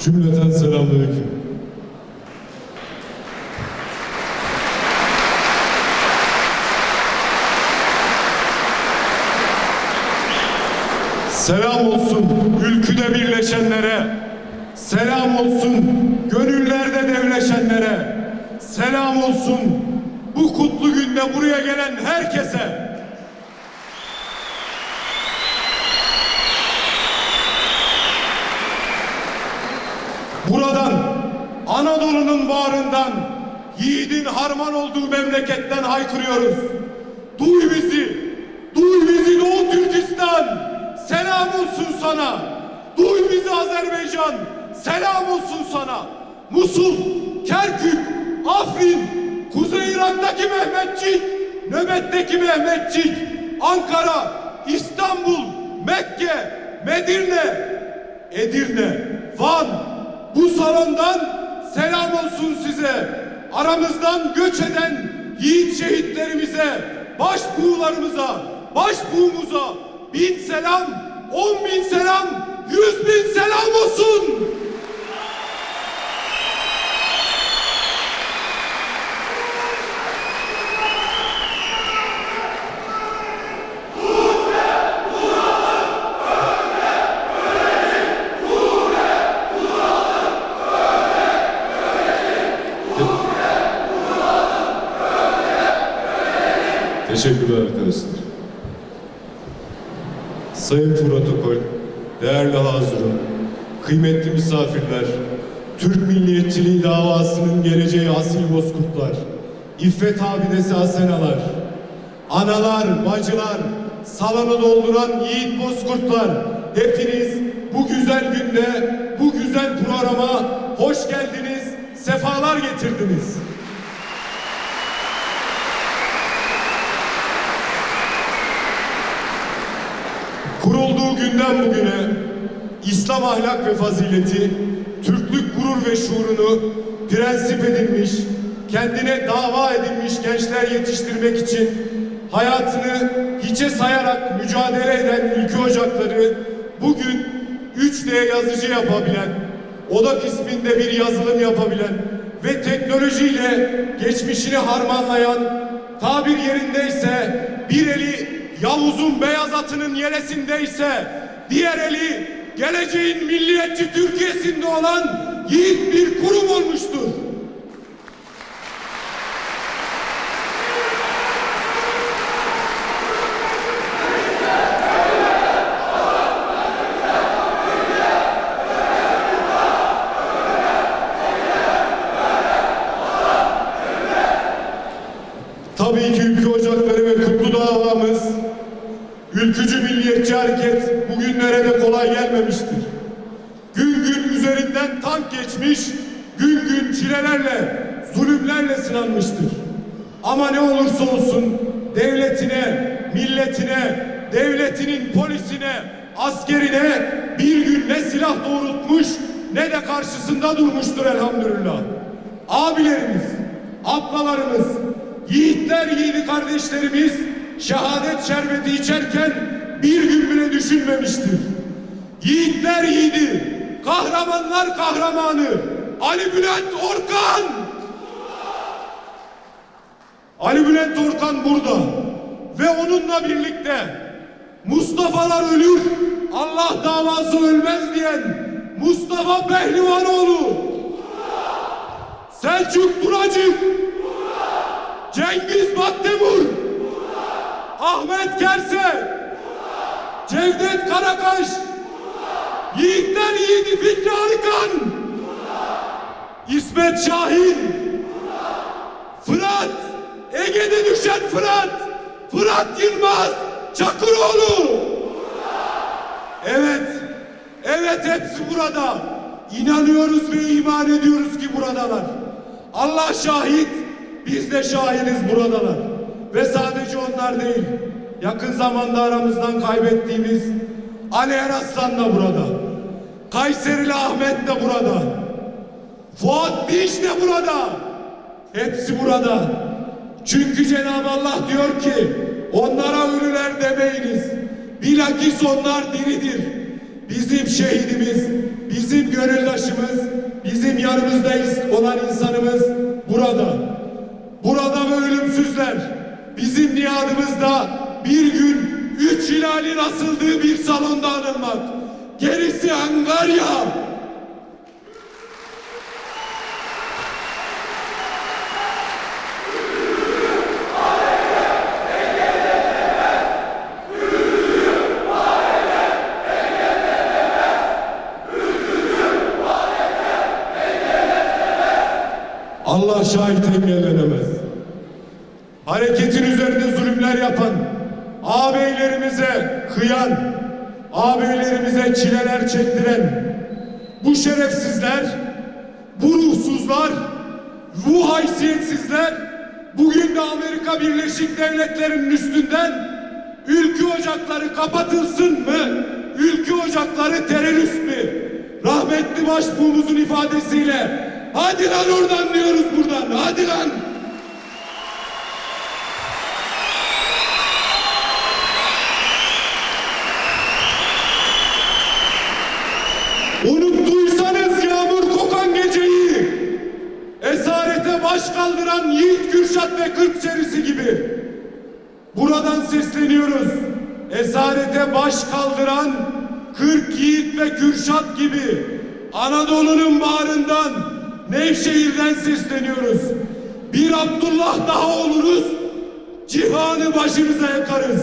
Cümleten selamünaleyküm. Selam olsun ülküde birleşenlere, selam olsun gönüllerde devleşenlere, selam olsun bu kutlu günde buraya gelen herkese. Buradan Anadolu'nun bağrından yiğidin harman olduğu memleketten haykırıyoruz. Duy bizi, duy bizi Doğu Türkistan. Selam olsun sana. Duy bizi Azerbaycan. Selam olsun sana. Musul, Kerkük, Afrin, Kuzey Irak'taki Mehmetçik, nöbetteki Mehmetçik, Ankara, İstanbul, Mekke, Medirne, Edirne, Van, bu salondan selam olsun size. Aramızdan göç eden yiğit şehitlerimize, başbuğlarımıza, başbuğumuza bin selam, on bin selam, yüz bin selam olsun. Teşekkürler arkadaşlar. Sayın protokol, değerli hazırın, kıymetli misafirler, Türk milliyetçiliği davasının geleceği asil bozkurtlar, İffet abidesi Asenalar, analar, bacılar, salonu dolduran yiğit bozkurtlar, hepiniz bu güzel günde, bu güzel programa hoş geldiniz, sefalar getirdiniz. Günden bugüne İslam ahlak ve fazileti, Türklük gurur ve şuurunu prensip edilmiş, kendine dava edilmiş gençler yetiştirmek için hayatını hiçe sayarak mücadele eden ülke ocakları bugün 3D yazıcı yapabilen, odak isminde bir yazılım yapabilen ve teknolojiyle geçmişini harmanlayan tabir yerindeyse bir eli Yavuz'un beyaz atının yelesindeyse diğer eli geleceğin milliyetçi Türkiye'sinde olan yiğit bir kurum olmuştur. Tabii ki ülke ocakları ve kutlu davamız ülkücü milliyetçi hareket bugünlere de kolay gelmemiştir. Gün gün üzerinden tank geçmiş, gün gün çilelerle, zulümlerle sınanmıştır. Ama ne olursa olsun devletine, milletine, devletinin polisine, askerine bir gün ne silah doğrultmuş ne de karşısında durmuştur elhamdülillah. Abilerimiz, ablalarımız, yiğitler yiğidi kardeşlerimiz şehadet şerbeti içerken bir gün bile düşünmemiştir. Yiğitler yiğidi, kahramanlar kahramanı Ali Bülent Orkan. Ali Bülent Orkan burada ve onunla birlikte Mustafa'lar ölür, Allah davası ölmez diyen Mustafa Pehlivanoğlu, Selçuk Duracık, Cengiz Battemur, Ahmet Kerse, Cevdet Karakaş, Yiğitler Yiğidi Fikri Arıkan, İsmet Şahin, Fırat, Ege'de düşen Fırat, Fırat Yılmaz, Çakıroğlu. Evet, evet hepsi burada. İnanıyoruz ve iman ediyoruz ki buradalar. Allah şahit, biz de şahiniz buradalar. Ve sadece onlar değil. Yakın zamanda aramızdan kaybettiğimiz Ali Eraslan da burada. Kayserili Ahmet de burada. Fuat Dinç de burada. Hepsi burada. Çünkü Cenab-ı Allah diyor ki onlara ölüler demeyiniz. Bilakis onlar diridir. Bizim şehidimiz bizim gönüldaşımız, bizim yanımızdayız olan insanımız burada. Burada ve ölümsüzler. Bizim niyadımızda bir gün üç hilalin asıldığı bir salonda anılmak. Gerisi Angarya. Allah şahit engellenemez. Hareketin üzerinde zulümler yapan, ağabeylerimize kıyan, ağabeylerimize çileler çektiren bu şerefsizler, bu ruhsuzlar, bu haysiyetsizler bugün de Amerika Birleşik Devletleri'nin üstünden ülke ocakları kapatılsın mı? Ülke ocakları terörist mi? Rahmetli başbuğumuzun ifadesiyle hadi lan oradan diyoruz buradan hadi lan. Baş kaldıran Yiğit Kürşat ve Kırk serisi gibi. Buradan sesleniyoruz. Esarete baş kaldıran Kırk Yiğit ve Kürşat gibi Anadolu'nun bağrından Nevşehir'den sesleniyoruz. Bir Abdullah daha oluruz Cihanı başımıza yakarız.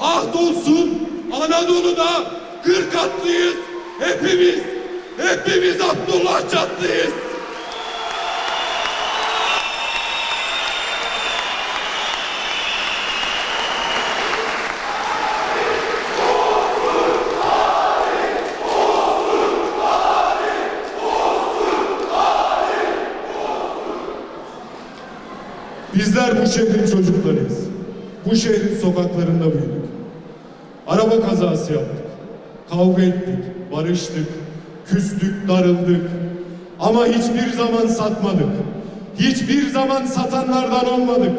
Ahd olsun Anadolu'da kırk atlıyız. Hepimiz Hepimiz Abdullah Çatlıyız bu şehrin çocuklarıyız. Bu şehrin sokaklarında büyüdük. Araba kazası yaptık. Kavga ettik, barıştık, küstük, darıldık. Ama hiçbir zaman satmadık. Hiçbir zaman satanlardan olmadık.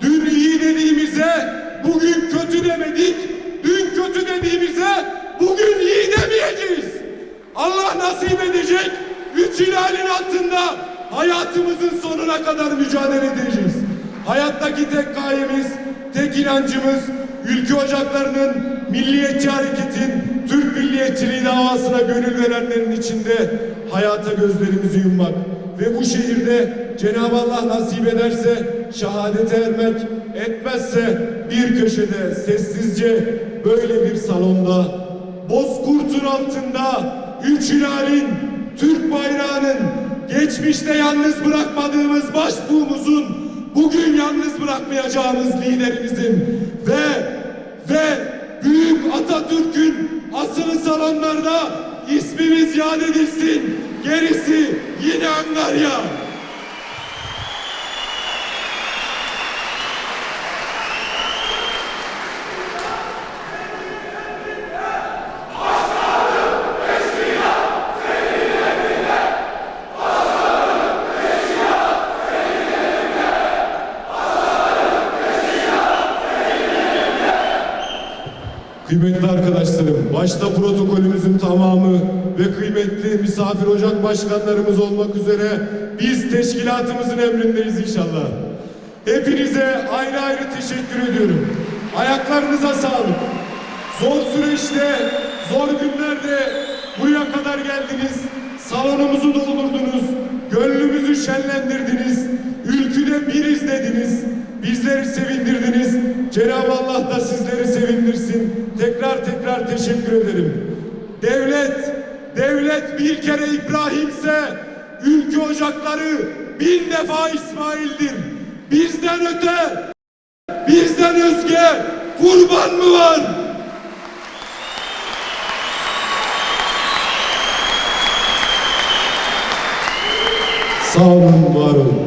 Dün iyi dediğimize bugün kötü demedik. Dün kötü dediğimize bugün iyi demeyeceğiz. Allah nasip edecek. Üç hilalin altında hayatımızın sonuna kadar mücadele edeceğiz. Hayattaki tek gayemiz, tek inancımız ülke ocaklarının milliyetçi hareketin Türk milliyetçiliği davasına gönül verenlerin içinde hayata gözlerimizi yummak ve bu şehirde Cenab-ı Allah nasip ederse şehadete ermek etmezse bir köşede sessizce böyle bir salonda Bozkurt'un altında üç hilalin Türk bayrağının geçmişte yalnız bırakmadığımız başbuğumuzun bugün yalnız bırakmayacağımız liderimizin ve ve Büyük Atatürk'ün asılı salonlarda ismimiz yad edilsin. Gerisi yine Angarya. Kıymetli arkadaşlarım, başta protokolümüzün tamamı ve kıymetli misafir ocak başkanlarımız olmak üzere biz teşkilatımızın emrindeyiz inşallah. Hepinize ayrı ayrı teşekkür ediyorum. Ayaklarınıza sağlık. Zor süreçte, zor günlerde buraya kadar geldiniz. Salonumuzu doldurdunuz. Gönlümüzü şenlendirdiniz. Ülküde biriz dediniz. Bizleri sevindirdiniz. Cenab-ı Allah da sizleri sevindirsin. Tekrar teşekkür ederim. Devlet, devlet bir kere İbrahim'se ülke ocakları bin defa İsmail'dir. Bizden öte, bizden özge kurban mı var? Sağ olun, var olun.